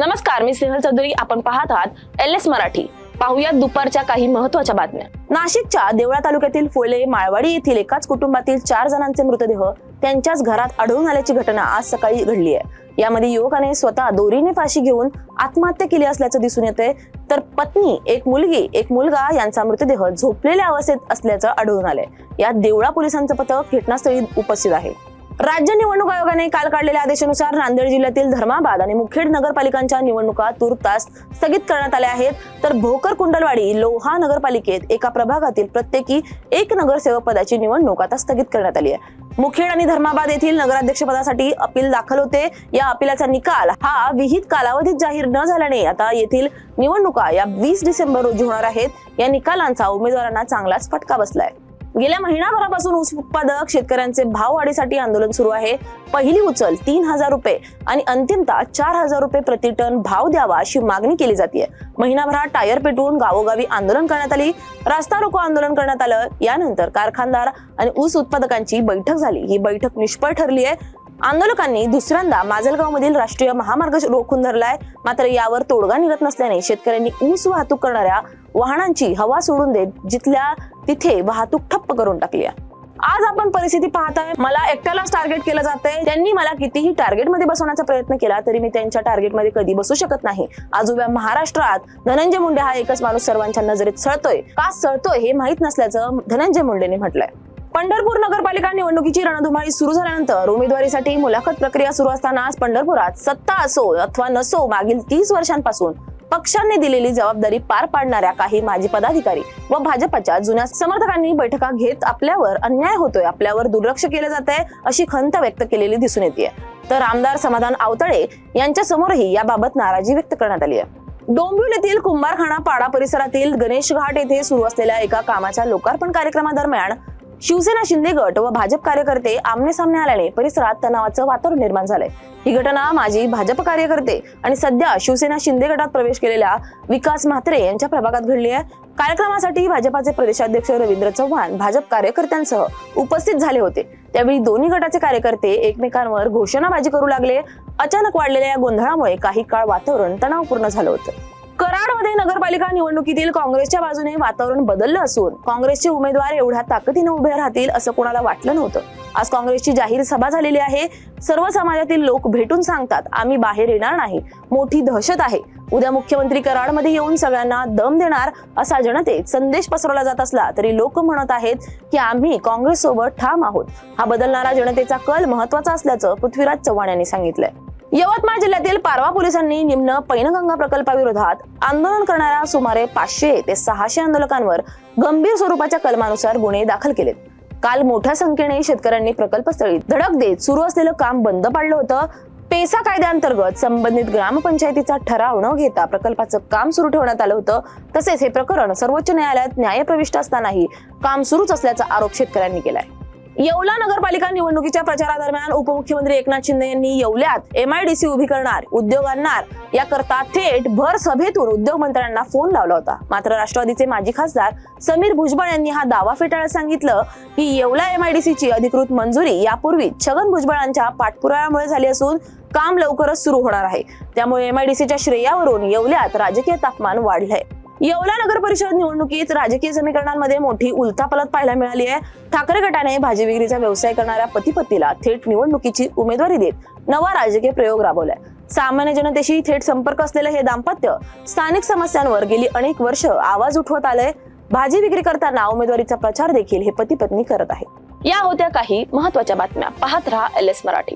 नमस्कार मी स्नेहल चौधरी. आपण पाहत आहात एल एस मराठी. पाहुयात दुपारच्या काही महत्त्वाच्या बातम्या. नाशिकच्या देवळा तालुक्यातील फुले माळवाडी येथील एकाच कुटुंबातील चार जणांचे मृतदेह त्यांच्याच घरात आढळून आल्याची घटना आज सकाळी घडली आहे. यामध्ये युवकाने स्वतः दोरीने फाशी घेऊन आत्महत्या केली असल्याचं दिसून येते तर पत्नी एक मुलगी एक मुलगा यांचा मृतदेह झोपलेल्या अवस्थेत असल्याचं आढळून आलंय. यात देवळा पोलिसांचं पथक घटनास्थळी उपस्थित आहे. राज्य निवडणूक आयोगाने काल काढलेल्या आदेशानुसार नांदेड जिल्ह्यातील धर्माबाद आणि मुखेड नगरपालिकांच्या निवडणुका तुर्तास स्थगित करण्यात आल्या आहेत. तर भोकर कुंडलवाडी लोहा नगरपालिकेत एका प्रभागातील प्रत्येकी एक नगरसेवक पदाची निवडणूक आता स्थगित करण्यात आली आहे. मुखेड आणि धर्माबाद येथील नगराध्यक्ष पदासाठी अपील दाखल होते. या अपिलाचा निकाल हा विहित कालावधीत जाहीर न झाल्याने आता येथील निवडणुका या वीस डिसेंबर रोजी होणार आहेत. या निकालांचा उमेदवारांना चांगलाच फटका बसलाय. गेल्या महिनाभरापासून ऊस उत्पादक शेतकऱ्यांचे भाव वाढीसाठी आंदोलन सुरू आहे. पहिली उचल तीन हजार रुपये आणि अंतिमता चार हजार रुपये प्रति टन भाव द्यावा अशी मागणी केली जाते महिनाभरात टायर पेटवून गावोगावी आंदोलन करण्यात आली. रास्ता रोको आंदोलन करण्यात आलं. यानंतर कारखानदार आणि ऊस उत्पादकांची बैठक झाली. ही बैठक निष्फळ ठरली आहे आंदोलकांनी दुसऱ्यांदा माजलगाव मधील राष्ट्रीय महामार्ग रोखून धरलाय मात्र यावर तोडगा निघत नसल्याने शेतकऱ्यांनी ऊस वाहतूक करणाऱ्या वाहनांची हवा सोडून देत जिथल्या तिथे वाहतूक ठप्प करून टाकली आहे. आज आपण परिस्थिती पाहताय. मला एकट्यालाच टार्गेट केलं जातंय. त्यांनी मला कितीही टार्गेटमध्ये बसवण्याचा प्रयत्न केला तरी मी त्यांच्या टार्गेटमध्ये कधी बसू शकत नाही. आज उभ्या महाराष्ट्रात धनंजय मुंडे हा एकच माणूस सर्वांच्या नजरेत सळतोय. का सळतोय हे माहीत नसल्याचं धनंजय मुंडेने म्हटलंय. पंढरपूर नगरपालिका निवडणुकीची रणधुमाळी सुरू झाल्यानंतर उमेदवारीसाठी मुलाखत प्रक्रिया सुरू असताना आज पंढरपुरात सत्ता असो अथवा नसो मागील तीस वर्षांपासून पक्षांनी दिलेली जबाबदारी पार पाडणाऱ्या काही माजी पदाधिकारी व भाजपच्या जुन्या समर्थकांनी बैठका घेत आपल्यावर अन्याय होतोय आपल्यावर दुर्लक्ष केलं जात आहे अशी खंत व्यक्त केलेली दिसून येते तर आमदार समाधान आवतळे यांच्या समोरही याबाबत नाराजी व्यक्त करण्यात आली आहे. डोंबिवली येथील कुंभारखाना पाडा परिसरातील गणेश घाट येथे सुरू असलेल्या एका कामाच्या लोकार्पण कार्यक्रमादरम्यान शिवसेना शिंदे गट व भाजप कार्यकर्ते आमने सामने आल्याने परिसरात तणावाचं वातावरण निर्माण झालंय. ही घटना माजी भाजप कार्यकर्ते आणि सध्या शिवसेना शिंदे गटात प्रवेश केलेल्या विकास म्हात्रे यांच्या प्रभागात घडली आहे. कार्यक्रमासाठी भाजपाचे प्रदेशाध्यक्ष रवींद्र चव्हाण भाजप कार्यकर्त्यांसह उपस्थित झाले होते. त्यावेळी दोन्ही गटाचे कार्यकर्ते एकमेकांवर घोषणाबाजी करू लागले. अचानक वाढलेल्या या गोंधळामुळे काही काळ वातावरण तणावपूर्ण झालं होतं. कराडमध्ये नगरपालिका निवडणुकीतील काँग्रेसच्या बाजूने वातावरण बदललं असून काँग्रेसचे उमेदवार एवढ्या ताकदीने उभे राहतील असं कोणाला वाटलं नव्हतं. आज काँग्रेसची जाहीर सभा झालेली आहे. सर्व समाजातील लोक भेटून सांगतात आम्ही बाहेर येणार नाही. मोठी दहशत आहे. उद्या मुख्यमंत्री कराडमध्ये येऊन सगळ्यांना दम देणार असा जनतेत संदेश पसरवला जात असला तरी लोक म्हणत आहेत की आम्ही काँग्रेस सोबत ठाम आहोत. हा बदलणारा जनतेचा कल महत्त्वाचा असल्याचं पृथ्वीराज चव्हाण यांनी सांगितलंय. यवतमाळ जिल्ह्यातील पारवा पोलिसांनी निम्न पैनगंगा प्रकल्पाविरोधात आंदोलन करणाऱ्या सुमारे पाचशे ते सहाशे आंदोलकांवर गंभीर स्वरूपाच्या कलमानुसार गुन्हे दाखल केलेत. काल मोठ्या संख्येने शेतकऱ्यांनी प्रकल्पस्थळी धडक देत सुरू असलेलं काम बंद पाडलं होतं. पेसा कायद्याअंतर्गत संबंधित ग्रामपंचायतीचा ठराव न घेता प्रकल्पाचं काम सुरू ठेवण्यात आलं होतं. तसेच हे प्रकरण सर्वोच्च न्यायालयात न्यायप्रविष्ट असतानाही काम सुरूच असल्याचा आरोप शेतकऱ्यांनी केलाय. येवला नगरपालिका निवडणुकीच्या प्रचारादरम्यान उपमुख्यमंत्री एकनाथ शिंदे यांनी येवल्यात एमआयडीसी उभी करणार उद्योग आणणार याकरता थेट भर सभेतून उद्योग मंत्र्यांना फोन लावला होता. मात्र राष्ट्रवादीचे माजी खासदार समीर भुजबळ यांनी हा दावा फेटाळत सांगितलं की येवला एमआयडीसीची अधिकृत मंजुरी यापूर्वी छगन भुजबळांच्या पाठपुराव्यामुळे झाली असून काम लवकरच सुरू होणार आहे. त्यामुळे एमआयडीसीच्या श्रेयावरून येवल्यात राजकीय तापमान वाढलंय. येवला नगर परिषद निवडणुकीत राजकीय समीकरणांमध्ये मोठी उलथापलत पाहायला मिळाली आहे. ठाकरे गटाने भाजी विक्रीचा व्यवसाय करणाऱ्या पती पतीला थेट निवडणुकीची उमेदवारी देत नवा राजकीय प्रयोग राबवलाय. सामान्य जनतेशी थेट संपर्क असलेलं हे दाम्पत्य स्थानिक समस्यांवर गेली अनेक वर्ष आवाज उठवत आलंय. भाजी विक्री करताना उमेदवारीचा प्रचार देखील हे पती पत्नी करत आहेत या होत्या काही महत्त्वाच्या बातम्या. पाहत रहा एल एस मराठी.